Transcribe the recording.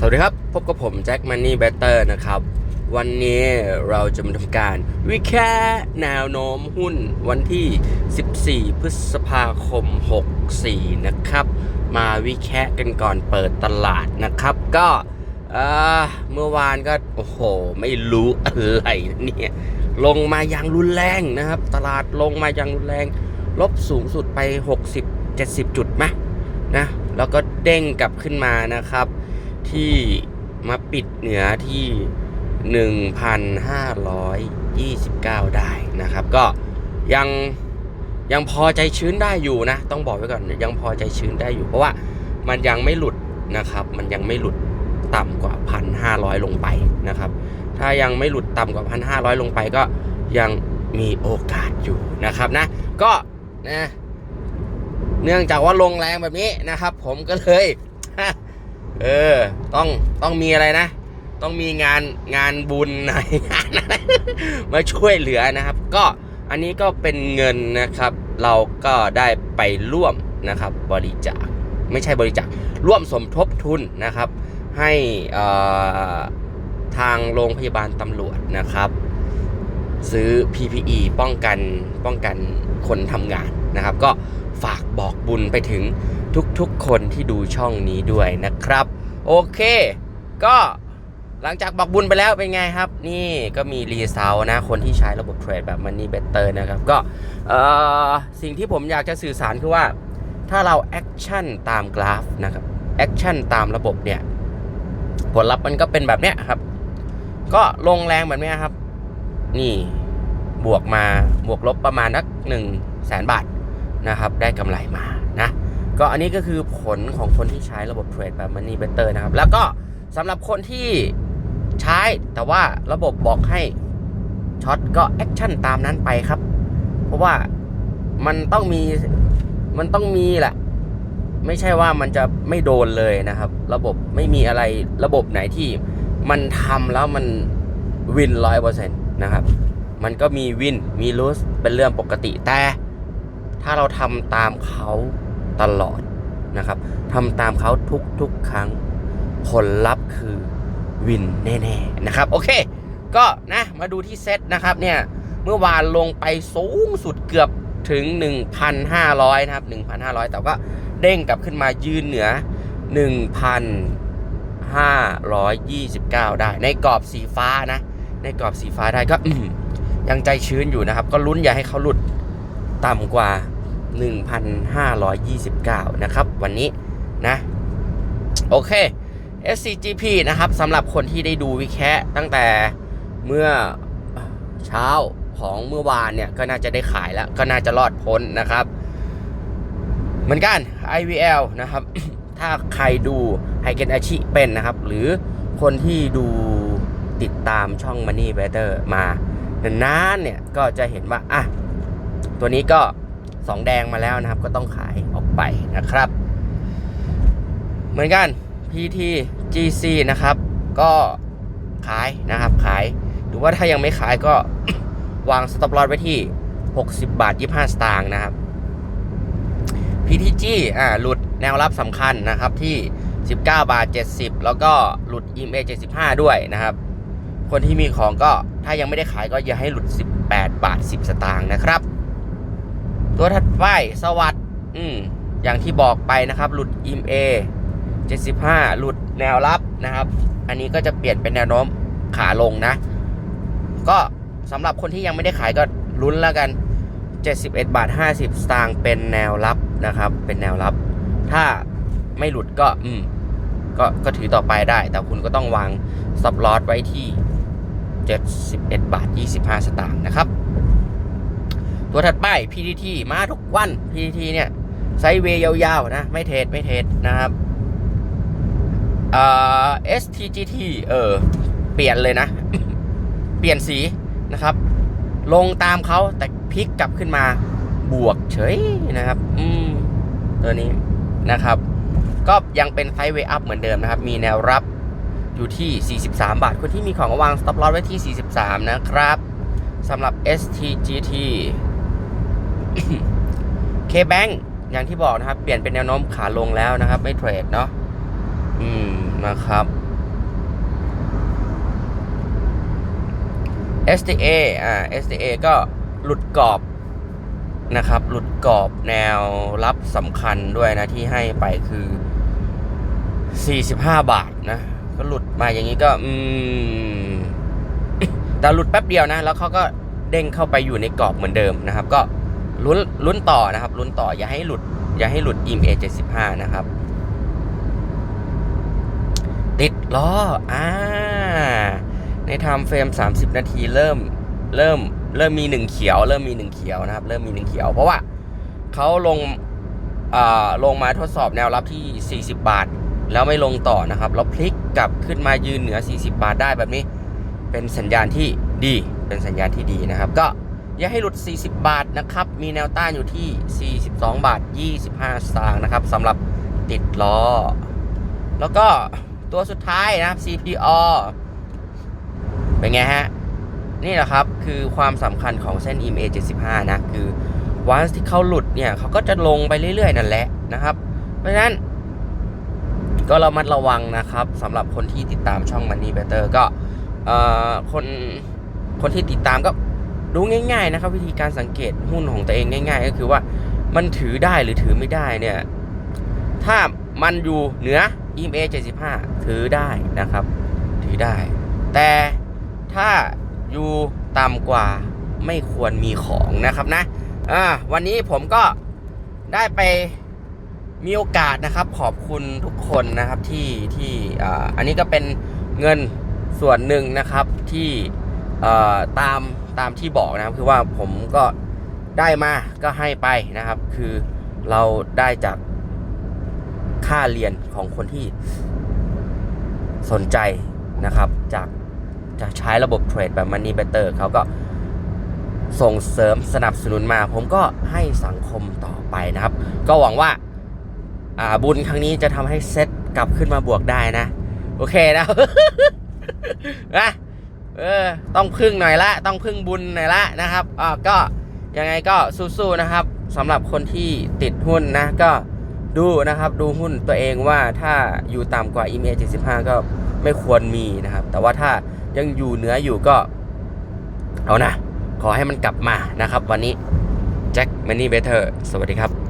สวัสดีครับ พบกับผมแจ็คมันนี่เบเตอร์นะครับ วันนี้เราจะมาทำการ วิแค่แนวโน้มหุ้นวันที่ 14 พฤษภาคม 64 นะครับ มาวิแค่กันก่อนเปิดตลาดนะครับ ก็เออเมื่อวานก็ โอ้โห ไม่รู้อะไรเนี่ย ลงมาอย่างรุนแรงนะครับ ตลาดลงมาอย่างรุนแรง ลบสูงสุดไป 60 70 จุดไหมนะ แล้วก็เด้งกลับขึ้นมานะครับ ที่มาปิดเหนือที่ 1,529 ได้นะครับ ก็ยังยังพอใจชื้นได้อยู่นะ ต้องบอกไว้ก่อนยังพอใจชื้นได้อยู่ เพราะว่ามันยังไม่หลุดนะครับ มันยังไม่หลุดต่ำกว่า 1,500 ลงไปนะครับ ถ้ายังไม่หลุดต่ำกว่า 1,500 ลงไปก็ยังมีโอกาสอยู่นะครับนะ ก็นะเนื่องจากว่าลงแรงแบบนี้นะครับ ผมก็เลย เออ ต้องต้องมีอะไรนะ ต้องมีงานงานบุญหน่อยงานอะไรมาช่วยเหลือนะครับ ก็อันนี้ก็เป็นเงินนะครับ เราก็ได้ไปร่วมนะครับ บริจาคไม่ใช่บริจาคร่วมสมทบทุนนะครับ ให้ทางโรงพยาบาลตำรวจนะครับ ซื้อ PPE ป้องกันป้องกันคนทำงานนะครับ ก็ฝากบอกบุญไปถึงทุกๆคนที่ดูช่องนี้ด้วยนะครับ โอเค ก็หลังจากบอกบุญไปแล้วเป็นไงครับ นี่ก็มีรีเซลนะ คนที่ใช้ระบบเทรดแบบ Money Better นะครับ ก็เอ่อสิ่งที่ผมอยากจะสื่อสารคือว่า ถ้าเราแอคชั่นตามกราฟนะครับแอคชั่นตามระบบเนี่ย ผลลัพธ์มันก็เป็นแบบเนี้ยครับ ก็ลงแรงแบบเนี้ยครับ นี่บวกมาบวกลบประมาณนักหนึ่งแสนบาทนะครับ ได้กำไรมานะก็อันนี้ก็คือผลของคนที่ใช้ระบบเทรดแบบ Money Better นะครับ แล้วก็สำหรับคนที่ใช้แต่ว่าระบบบอกให้ช็อตก็แอคชั่นตามนั้นไปครับ เพราะว่ามันต้องมีมันต้องมีแหละ ไม่ใช่ว่ามันจะไม่โดนเลยนะครับ ระบบไม่มีอะไรระบบไหนที่มันทำแล้วมันวินร้อยเปอร์เซ็นต์ นะครับ มันก็มีวินมีลูสเป็นเรื่องปกติแต่ ถ้าเราทำตามเขาตลอดนะครับทำตามเขาทุกๆครั้งผลลัพธ์คือวินแน่ๆนะครับ โอเค ก็นะมาดูที่เซตนะครับเนี่ยเมื่อวานลงไปสูงสุดเกือบถึง 1,500 นะครับ 1,500 แต่ก็เด้งกลับขึ้นมายืนเหนือ 1,529 ได้ ในกรอบสีฟ้านะ ในกรอบสีฟ้าได้ก็ยังใจชื้นอยู่นะครับ ก็ลุ้นอย่าให้เขาหลุดต่ำกว่า 1,529 นะครับ วันนี้นะ โอเค SCGP นะครับสำหรับคนที่ได้ดูวิแคะตั้งแต่เมื่อเช้าของเมื่อวานเนี่ย ก็น่าจะได้ขายแล้ว ก็น่าจะรอดพ้นนะครับ เหมือนกัน IVL นะครับ ถ้าใครดูไฮเกนอาชิเป็นนะครับ หรือคนที่ดู ติดตามช่อง Money Better มานานๆเนี่ยก็จะเห็นว่าอะตัวนี้ก็สองแดงมาแล้วนะครับ ก็ต้องขายออกไปนะครับ เหมือนกัน PT GC นะครับ ก็ขายนะครับขายหรือว่าถ้ายังไม่ขายก็วาง stop loss ไว้ที่ 60 บาท 25 สตางค์นะครับ PTG อ่าหลุดแนวรับสำคัญนะครับที่ 19 บาท 70 แล้วก็หลุด EMA 75 ด้วยนะครับ คนที่มีของก็ถ้ายังไม่ได้ขายก็อย่าให้หลุด 18 บาท 10 สตางค์นะครับ ตัวถัดไปสวัสด์อืมอย่างที่บอกไปนะครับ หลุด EMA 75 หลุดแนวรับนะครับ อันนี้ก็จะเปลี่ยนเป็นแนวโน้มขาลงนะ ก็สำหรับคนที่ยังไม่ได้ขายก็ลุ้นแล้วกัน 71 บาท 50 สตางค์เป็นแนวรับนะครับ เป็นแนวรับ ถ้าไม่หลุดก็อืมก็ก็ถือต่อไปได้ แต่คุณก็ต้องวางซับลอสไว้ที่ 71 บาท 25 สตางค์นะครับ ตัวถัดไป PTT มาทุกวัน PTT เนี่ยไซเวย์ยาวๆนะ ไม่เทรดไม่เทรดนะครับเอ่อ STGT เออ เปลี่ยนเลยนะ เปลี่ยนสีนะครับ ลงตามเขาแต่พลิกกลับขึ้นมาบวกเฉยนะครับ อืม ตัวนี้นะครับ ก็ยังเป็นไซด์เวย์อัพเหมือนเดิมนะครับ มีแนวรับ อยู่ที่ 43 บาท คนที่มีของวางสต็อปลอตไว้ที่ 43 นะครับสำหรับ STGT KBank อย่างที่บอกนะครับ เปลี่ยนเป็นแนวโน้มขาลงแล้วนะครับ ไม่เทรดเนาะอืมนะครับ STA อ่า STA ก็หลุดกรอบนะครับ หลุดกรอบแนวรับสำคัญด้วยนะที่ให้ไปคือ 45 บาทนะ ก็หลุดมาอย่างนี้ก็ อืมแต่หลุดแป๊บเดียวนะ แล้วเขาก็เด้งเข้าไปอยู่ในกรอบเหมือนเดิมนะครับ ก็ลุ้นลุ้นต่อนะครับ ลุ้นต่ออย่าให้หลุด อย่าให้หลุด EMA 75 นะครับ ติดล้ออ่าในไทม์เฟรม 30 นาทีเริ่ม เริ่ม เริ่มมีหนึ่งเขียว เริ่มมีหนึ่งเขียวนะครับ เริ่มมีหนึ่งเขียว เพราะว่าเขาลงอ่าลงมาทดสอบแนวรับที่ 40 บาท แล้วไม่ลงต่อนะครับแล้วพลิกกลับขึ้นมายืนเหนือ 40 บาทได้แบบนี้ เป็นสัญญาณที่ดี เป็นสัญญาณที่ดีนะครับ ก็อย่าให้หลุด 40 บาทนะครับ มีแนวต้านอยู่ที่ 42 บาท 25 สตางค์นะครับสำหรับติดล้อ แล้วก็ตัวสุดท้ายนะครับ CPO เป็นไงฮะ นี่แหละครับ คือความสำคัญของเส้น EMA 75 นะ คือวันที่เขาหลุดเนี่ยเขาก็จะลงไปเรื่อยๆ นั่นแหละนะครับ เพราะฉะนั้น ก็เรามัดระวังนะครับสำหรับคนที่ติดตามช่อง Money Better ก็คนคนที่ติดตามก็ดูง่าย ๆ นะครับ วิธีการสังเกตหุ้นของตัวเองง่าย ๆ ก็คือว่ามันถือได้หรือถือไม่ได้เนี่ย ถ้ามันอยู่เหนือ EMA 75 ถือได้นะครับ ถือได้ แต่ถ้าอยู่ต่ำกว่าไม่ควรมีของนะครับนะวันนี้ผมก็ได้ไป มีโอกาสนะครับขอบคุณทุกคนนะครับที่ที่อ่าอันนี้ก็เป็นเงินส่วนหนึ่งนะครับที่อ่อตามตามที่บอกนะครับ คือว่าผมก็ได้มาก็ให้ไปนะครับ คือเราได้จากค่าเรียนของคนที่สนใจนะครับ จากจะใช้ระบบเทรดแบบ Money Better เขาก็ส่งเสริมสนับสนุนมา ผมก็ให้สังคมต่อไปนะครับ ก็หวังว่า อ่าบุญครั้งนี้จะทำให้เซตกลับขึ้นมาบวกได้นะ โอเคนะนะเออต้องพึ่งหน่อยละ ต้องพึ่งบุญหน่อยละนะครับอ่าก็ยังไงก็สู้ๆนะครับสำหรับคนที่ติดหุ้นนะ ก็ดูนะครับดูหุ้นตัวเองว่าถ้าอยู่ต่ำกว่า EMA 75 ก็ไม่ควรมีนะครับ แต่ว่าถ้ายังอยู่เหนืออยู่ก็ เอานะ ขอให้มันกลับมานะครับ วันนี้แจ็ค Money Better สวัสดีครับ